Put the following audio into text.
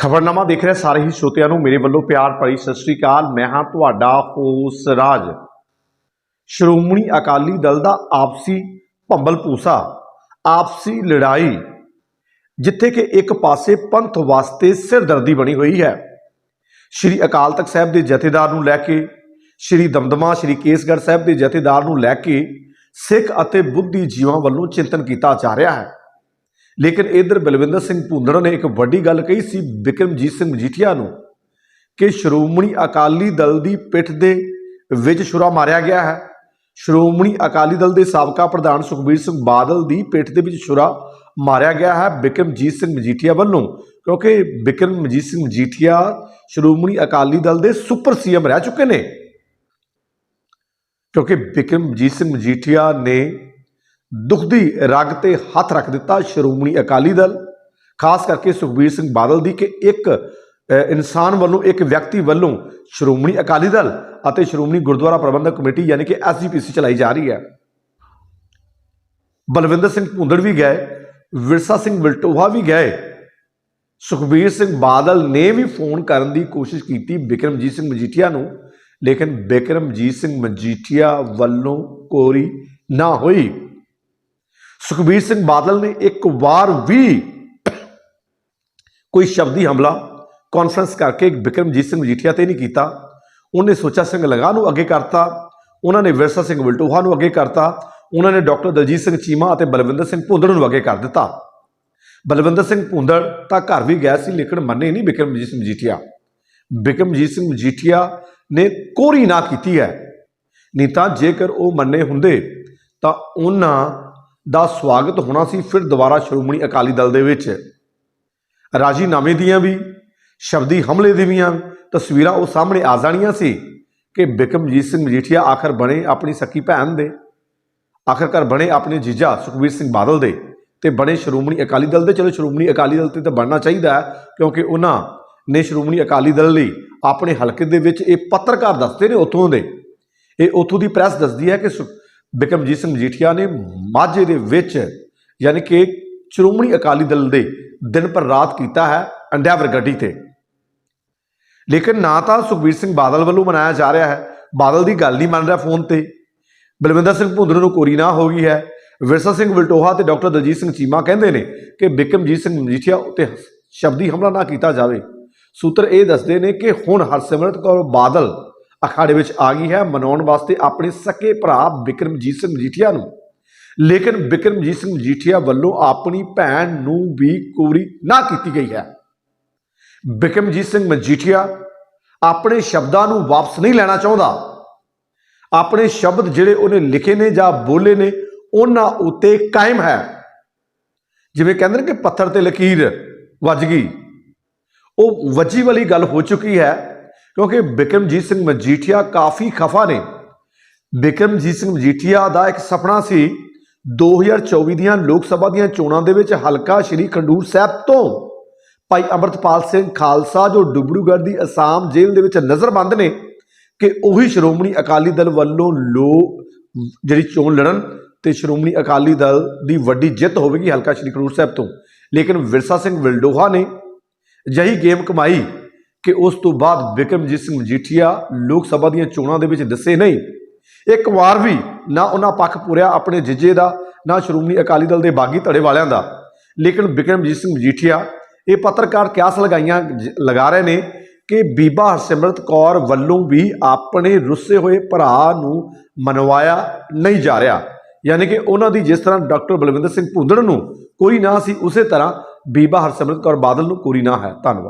ਖਬਰਨਾਮਾ ਦੇਖ ਰਹੇ ਸਾਰੇ ਹੀ ਸ਼ੋਤਿਆਂ ਨੂੰ ਮੇਰੇ ਵੱਲੋਂ ਪਿਆਰ ਭਰੀ ਸਤਿ ਸ੍ਰੀ ਅਕਾਲ। ਮੈਂ ਹਾਂ ਤੁਹਾਡਾ ਹੋਸ ਰਾਜ। ਸ਼੍ਰੋਮਣੀ ਅਕਾਲੀ ਦਲ ਦਾ ਆਪਸੀ ਭੰਬਲ ਪੂਸਾ ਆਪਸੀ ਲੜਾਈ, ਜਿੱਥੇ ਕਿ ਇੱਕ ਪਾਸੇ ਪੰਥ ਵਾਸਤੇ ਸਿਰਦਰਦੀ ਬਣੀ ਹੋਈ ਹੈ। ਸ਼੍ਰੀ ਅਕਾਲ ਤਖਤ ਸਾਹਿਬ ਦੇ ਜਥੇਦਾਰ ਨੂੰ ਲੈ ਕੇ, ਸ਼੍ਰੀ ਦਮਦਮਾ, ਸ਼੍ਰੀ ਕੇਸਗੜ੍ਹ ਸਾਹਿਬ ਦੇ ਜਥੇਦਾਰ ਨੂੰ ਲੈ ਕੇ ਸਿੱਖ ਅਤੇ ਬੁੱਧੀ ਜੀਵਾਂ ਵੱਲੋਂ ਚਿੰਤਨ ਕੀਤਾ ਜਾ ਰਿਹਾ ਹੈ। ਲੇਕਿਨ ਇਧਰ ਬਲਵਿੰਦਰ ਸਿੰਘ ਭੁੰਦੜ ਨੇ ਇੱਕ ਵੱਡੀ ਗੱਲ ਕਹੀ ਸੀ ਬਿਕਰਮਜੀਤ ਸਿੰਘ ਮਜੀਠੀਆ ਨੂੰ ਕਿ ਸ਼੍ਰੋਮਣੀ ਅਕਾਲੀ ਦਲ ਦੀ ਪਿੱਠ ਦੇ ਵਿੱਚ ਛੁਰਾ ਮਾਰਿਆ ਗਿਆ ਹੈ। ਸ਼੍ਰੋਮਣੀ ਅਕਾਲੀ ਦਲ ਦੇ ਸਾਬਕਾ ਪ੍ਰਧਾਨ ਸੁਖਬੀਰ ਸਿੰਘ ਬਾਦਲ ਦੀ ਪਿੱਠ ਦੇ ਵਿੱਚ ਛੁਰਾ ਮਾਰਿਆ ਗਿਆ ਹੈ ਬਿਕਰਮਜੀਤ ਸਿੰਘ ਮਜੀਠੀਆ ਵੱਲੋਂ, ਕਿਉਂਕਿ ਬਿਕਰਮਜੀਤ ਸਿੰਘ ਮਜੀਠੀਆ ਸ਼੍ਰੋਮਣੀ ਅਕਾਲੀ ਦਲ ਦੇ ਸੁਪਰ ਸੀਐਮ ਰਹਿ ਚੁੱਕੇ ਨੇ। ਕਿਉਂਕਿ ਬਿਕਰਮਜੀਤ ਸਿੰਘ ਮਜੀਠੀਆ ਨੇ ਦੁੱਖ ਦੀ ਰਗ ਤੇ ਹੱਥ ਰੱਖ ਦਿੱਤਾ ਸ਼੍ਰੋਮਣੀ ਅਕਾਲੀ ਦਲ, ਖਾਸ ਕਰਕੇ ਸੁਖਬੀਰ ਸਿੰਘ ਬਾਦਲ ਦੀ ਕਿ ਇੱਕ ਇਨਸਾਨ ਵੱਲੋਂ, ਇੱਕ ਵਿਅਕਤੀ ਵੱਲੋਂ ਸ਼੍ਰੋਮਣੀ ਅਕਾਲੀ ਦਲ ਅਤੇ ਸ਼੍ਰੋਮਣੀ ਗੁਰਦੁਆਰਾ ਪ੍ਰਬੰਧਕ ਕਮੇਟੀ ਯਾਨੀ ਕਿ ਐਸਜੀਪੀਸੀ ਚਲਾਈ ਜਾ ਰਹੀ ਹੈ। ਬਲਵਿੰਦਰ ਸਿੰਘ ਭੁੰਦੜ ਵੀ ਗਏ, ਵਿਰਸਾ ਸਿੰਘ ਵਿਲਟੋਹਾ ਵੀ ਗਏ। ਸੁਖਬੀਰ ਸਿੰਘ ਬਾਦਲ ਨੇ ਵੀ ਫੋਨ ਕਰਨ ਦੀ ਕੋਸ਼ਿਸ਼ ਕੀਤੀ ਬਿਕਰਮਜੀਤ ਸਿੰਘ ਮਜੀਠੀਆ ਨੂੰ, ਲੇਕਿਨ ਬਿਕਰਮਜੀਤ ਸਿੰਘ ਮਜੀਠੀਆ ਵੱਲੋਂ ਕੋਰੀ ਨਾ ਹੋਈ। ਸੁਖਬੀਰ ਸਿੰਘ ਬਾਦਲ ਨੇ ਇੱਕ ਵਾਰ ਵੀ ਕੋਈ ਸ਼ਬਦੀ ਹਮਲਾ ਕਾਨਫਰੰਸ ਕਰਕੇ ਬਿਕਰਮਜੀਤ ਸਿੰਘ ਮਜੀਠੀਆ ਤੇ ਨਹੀਂ ਕੀਤਾ। ਉਹਨੇ ਸੋਚਾ ਸਿੰਘ ਲਗਾ ਨੂੰ ਅੱਗੇ ਕਰਤਾ। ਉਹਨਾਂ ਨੇ ਵਿਰਸਾ ਸਿੰਘ ਵਲਟੋਹਾ ਨੂੰ ਅੱਗੇ ਕਰਤਾ। ਉਹਨਾਂ ਨੇ ਡਾਕਟਰ ਦਲਜੀਤ ਸਿੰਘ ਚੀਮਾ ਅਤੇ ਬਲਵਿੰਦਰ ਸਿੰਘ ਭੁੰਦੜ ਨੂੰ ਅੱਗੇ ਕਰ ਦਿੱਤਾ। ਬਲਵਿੰਦਰ ਸਿੰਘ ਭੁੰਦੜ ਤਾਂ ਘਰ ਵੀ ਗਿਆ ਸੀ, ਲੇਕਿਨ ਮੰਨੇ ਨਹੀਂ ਬਿਕਰਮਜੀਤ ਸਿੰਘ ਮਜੀਠੀਆ। ਬਿਕਰਮਜੀਤ ਸਿੰਘ ਮਜੀਠੀਆ ਨੇ ਕੋਰੀ ਨਾ ਕੀਤੀ ਹੈ। ਨਹੀਂ ਤਾਂ ਜੇਕਰ ਉਹ ਮੰਨੇ ਹੁੰਦੇ ਤਾਂ ਉਹਨਾਂ ਦਾ ਸਵਾਗਤ ਹੋਣਾ ਸੀ ਫਿਰ ਦੁਬਾਰਾ ਸ਼੍ਰੋਮਣੀ ਅਕਾਲੀ ਦਲ ਦੇ ਵਿੱਚ। ਰਾਜੀਨਾਮੇ ਦੀਆਂ ਵੀ, ਸ਼ਬਦੀ ਹਮਲੇ ਦੀ ਵੀ ਤਸਵੀਰਾਂ ਉਹ ਸਾਹਮਣੇ ਆ ਜਾਣੀਆਂ ਸੀ ਕਿ ਬਿਕਰਮਜੀਤ ਸਿੰਘ ਮਜੀਠੀਆ ਆਖਰ ਬਣੇ ਆਪਣੀ ਸਕੀ ਭੈਣ ਦੇ। ਆਖਰਕਾਰ ਬਣੇ ਆਪਣੇ ਜੀਜਾ ਸੁਖਬੀਰ ਸਿੰਘ ਬਾਦਲ ਦੇ ਤੇ ਬਣੇ ਸ਼੍ਰੋਮਣੀ ਅਕਾਲੀ ਦਲ ਦੇ। ਚਲੋ ਸ਼੍ਰੋਮਣੀ ਅਕਾਲੀ ਦਲ ਤੇ ਤਾਂ ਬਣਨਾ ਚਾਹੀਦਾ ਹੈ, ਕਿਉਂਕਿ ਉਹਨਾਂ ਨੇ ਸ਼੍ਰੋਮਣੀ ਅਕਾਲੀ ਦਲ ਲਈ ਆਪਣੇ ਹਲਕੇ ਦੇ ਵਿੱਚ ਇਹ ਪੱਤਰਕਾਰ ਦੱਸਦੇ ਨੇ ਉੱਥੋਂ ਦੇ। ਇਹ ਉੱਥੋਂ ਦੀ ਪ੍ਰੈਸ ਦੱਸਦੀ ਹੈ ਕਿ ਸੁ- ਬਿਕਰਮਜੀਤ ਸਿੰਘ ਮਜੀਠੀਆ ਨੇ ਮਾਝੇ ਦੇ ਵਿੱਚ ਯਾਨੀ ਕਿ ਸ਼੍ਰੋਮਣੀ ਅਕਾਲੀ ਦਲ ਦੇ ਦਿਨ ਪਰ ਰਾਤ ਕੀਤਾ ਹੈ ਅੰਡੈਵਰ ਗੱਡੀ ਤੇ। ਲੇਕਿਨ ਨਾ ਤਾਂ ਸੁਖਬੀਰ ਸਿੰਘ ਬਾਦਲ ਵੱਲੋਂ ਮਨਾਇਆ ਜਾ ਰਿਹਾ ਹੈ। ਬਾਦਲ ਦੀ ਗੱਲ ਨਹੀਂ ਮੰਨ ਰਿਹਾ ਫੋਨ ਤੇ। ਬਲਵਿੰਦਰ ਸਿੰਘ ਭੁੰਦਰ ਨੂੰ ਕੋਰੀ ਨਾ ਹੋ ਗਈ ਹੈ। ਵਿਰਸਾ ਸਿੰਘ ਵਲਟੋਹਾ ਤੇ ਡਾਕਟਰ ਦਲਜੀਤ ਸਿੰਘ ਚੀਮਾ ਕਹਿੰਦੇ ਨੇ ਕਿ ਬਿਕਰਮਜੀਤ ਸਿੰਘ ਮਜੀਠੀਆ ਉੱਤੇ ਸ਼ਬਦੀ ਹਮਲਾ ਨਾ ਕੀਤਾ ਜਾਵੇ। ਸੂਤਰ ਇਹ ਦੱਸਦੇ ਨੇ ਕਿ ਹੁਣ ਹਰਸਿਮਰਤ ਕੌਰ ਬਾਦਲ ਅਖਾੜੇ ਵਿੱਚ ਆ ਗਈ ਹੈ। ਮਨਾਉਣ ਵਾਸਤੇ ਆਪਣੇ ਸਕੇ ਭਰਾ ਬਿਕਰਮਜੀਤ ਸਿੰਘ ਮਜੀਠੀਆ ਨੂੰ। ਲੇਕਿਨ ਬਿਕਰਮਜੀਤ ਸਿੰਘ ਮਜੀਠੀਆ ਵੱਲੋਂ ਆਪਣੀ ਭੈਣ ਨੂੰ ਵੀ ਕੋਰੀ ਨਾ ਕੀਤੀ ਗਈ ਹੈ। ਬਿਕਰਮਜੀਤ ਸਿੰਘ ਮਜੀਠੀਆ ਆਪਣੇ ਸ਼ਬਦਾਂ ਨੂੰ ਵਾਪਸ ਨਹੀਂ ਲੈਣਾ ਚਾਹੁੰਦਾ। ਆਪਣੇ ਸ਼ਬਦ ਜਿਹੜੇ ਉਹਨੇ ਲਿਖੇ ਨੇ ਜਾਂ ਬੋਲੇ ਨੇ, ਉਹਨਾਂ ਉੱਤੇ ਕਾਇਮ ਹੈ। ਜਿਵੇਂ ਕਹਿੰਦੇ ਨੇ ਕਿ ਪੱਥਰ ਤੇ ਲਕੀਰ ਵੱਜ ਗਈ। ਉਹ ਵੱਜੀ ਵਾਲੀ ਗੱਲ ਹੋ ਚੁੱਕੀ ਹੈ। ਕਿਉਂਕਿ ਬਿਕਰਮਜੀਤ ਸਿੰਘ ਮਜੀਠੀਆ ਕਾਫੀ ਖਫਾ ਨੇ। ਬਿਕਰਮਜੀਤ ਸਿੰਘ ਮਜੀਠੀਆ ਦਾ ਇੱਕ ਸੁਪਨਾ ਸੀ 2024 ਦੀਆਂ ਲੋਕ ਸਭਾ ਦੀਆਂ ਚੋਣਾਂ ਦੇ ਵਿੱਚ ਹਲਕਾ ਸ਼੍ਰੀ ਖੰਡੂਰ ਸਾਹਿਬ ਤੋਂ। ਭਾਈ ਅਮਰਤਪਾਲ ਸਿੰਘ ਖਾਲਸਾ, ਜੋ ਡੁਬੜੂਗੜ੍ਹ ਦੀ ਅਸਾਮ ਜੇਲ੍ਹ ਦੇ ਵਿੱਚ ਨਜ਼ਰਬੰਦ ਨੇ, ਕਿ ਉਹੀ ਸ਼੍ਰੋਮਣੀ ਅਕਾਲੀ ਦਲ ਵੱਲੋਂ ਲੋ, ਜਿਹੜੀ ਚੋਣ ਲੜਨ ਤੇ ਸ਼੍ਰੋਮਣੀ ਅਕਾਲੀ ਦਲ ਦੀ ਵੱਡੀ ਜਿੱਤ ਹੋਵੇਗੀ ਹਲਕਾ ਸ਼੍ਰੀ ਖਡੂਰ ਸਾਹਿਬ ਤੋਂ। ਲੇਕਿਨ ਵਿਰਸਾ ਸਿੰਘ ਵਿਲਡੋਹਾ ਨੇ ਜਹੀ ਗੇਮ ਕਮਾਈ ਕਿ ਉਸ ਤੋਂ ਬਾਅਦ ਬਿਕਰਮਜੀਤ ਸਿੰਘ ਮਜੀਠੀਆ ਲੋਕ ਸਭਾ ਦੀਆਂ ਚੋਣਾਂ ਦੇ ਵਿੱਚ ਦੱਸੇ ਨਹੀਂ। ਇੱਕ ਵਾਰ ਵੀ ਨਾ ਉਹਨਾਂ ਪੱਖ ਪੂਰਿਆ ਆਪਣੇ ਜਿੱਜੇ ਦਾ, ਨਾ ਸ਼੍ਰੋਮਣੀ ਅਕਾਲੀ ਦਲ ਦੇ ਬਾਗੀ ਧੜੇ ਵਾਲਿਆਂ ਦਾ। ਲੇਕਿਨ ਬਿਕਰਮਜੀਤ ਸਿੰਘ ਮਜੀਠੀਆ ਇਹ ਪੱਤਰਕਾਰ ਕਿਆਸ ਲਗਾਈਆਂ ਜ- ਲਗਾ ਰਹੇ ਨੇ ਕਿ ਬੀਬਾ ਹਰਸਿਮਰਤ ਕੌਰ ਵੱਲੋਂ ਵੀ ਆਪਣੇ ਰੁੱਸੇ ਹੋਏ ਭਰਾ ਨੂੰ ਮਨਵਾਇਆ ਨਹੀਂ ਜਾ ਰਿਹਾ। ਯਾਨੀ ਕਿ ਉਹਨਾਂ ਦੀ ਜਿਸ ਤਰ੍ਹਾਂ ਡਾਕਟਰ ਬਲਵਿੰਦਰ ਸਿੰਘ ਭੁੰਦੜ ਨੂੰ ਕੋਈ ਨਾ ਸੀ, ਉਸੇ ਤਰ੍ਹਾਂ ਬੀਬਾ ਹਰਸਿਮਰਤ ਕੌਰ ਬਾਦਲ ਨੂੰ ਕੋਈ ਨਾ ਹੈ। ਧੰਨਵਾਦ।